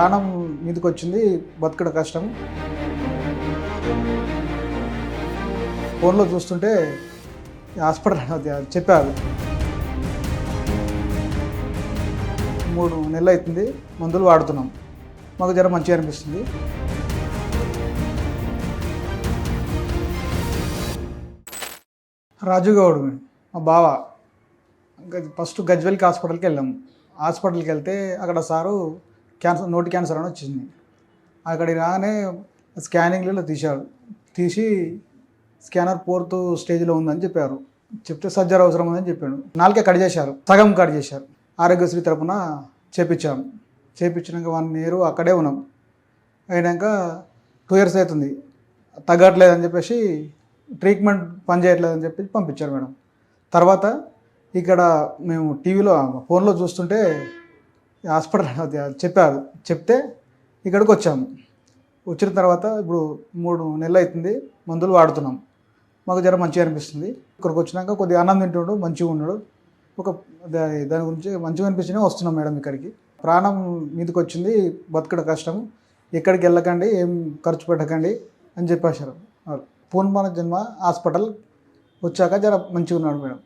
ప్రాణం మీదకి వచ్చింది బతకడం కష్టం. ఫోన్లో చూస్తుంటే హాస్పిటల్ అది చెప్పారు. మూడు నెలలు అవుతుంది మందులు వాడుతున్నాం. మాకు జ్వరం మంచిగా అనిపిస్తుంది. రాజు గౌడ్ మా బావ. ఫస్ట్ గజ్వెల్కి హాస్పిటల్కి వెళ్ళాము హాస్పిటల్కి వెళ్తే అక్కడ సారు క్యాన్సర్ నోటి క్యాన్సర్ అని వచ్చింది. అక్కడికి రాగానే స్కానింగ్లలో తీశాడు తీసి స్కానర్ ఫోర్త్ స్టేజ్లో ఉందని చెప్పారు. చెప్తే సర్జరీ అవసరం ఉందని చెప్పాడు. నాలుగే కట్ చేశారు. సగం కట్ చేశారు. ఆరోగ్యశ్రీ తరపున చేపించాము. చేపించినాక వన్ ఇయర్ అక్కడే ఉన్నాం. అయినాక టూ ఇయర్స్ అవుతుంది. తగ్గట్లేదని చెప్పేసి ట్రీట్మెంట్ పనిచేయట్లేదని చెప్పి పంపించారు మేడం. తర్వాత ఇక్కడ మేము టీవీలో ఫోన్లో చూస్తుంటే హాస్పిటల్ చెప్పారు. చెప్తే ఇక్కడికి వచ్చాము వచ్చిన తర్వాత ఇప్పుడు మూడు నెలలు అవుతుంది మందులు వాడుతున్నాం. మాకు జ్వరం మంచిగా అనిపిస్తుంది. ఇక్కడికి వచ్చినాక కొద్దిగా అన్నం తింటున్నాడు మంచిగా ఉన్నాడు. ఒక దాని గురించి మంచిగా అనిపించినా వస్తున్నాం మేడం ఇక్కడికి. ప్రాణం మీదకి వచ్చింది బతకడం కష్టం. ఎక్కడికి వెళ్ళకండి ఏం ఖర్చు పెట్టకండి అని చెప్పేశారు. వాళ్ళు జన్మ హాస్పిటల్ వచ్చాక జర మంచిగా ఉన్నాడు మేడం.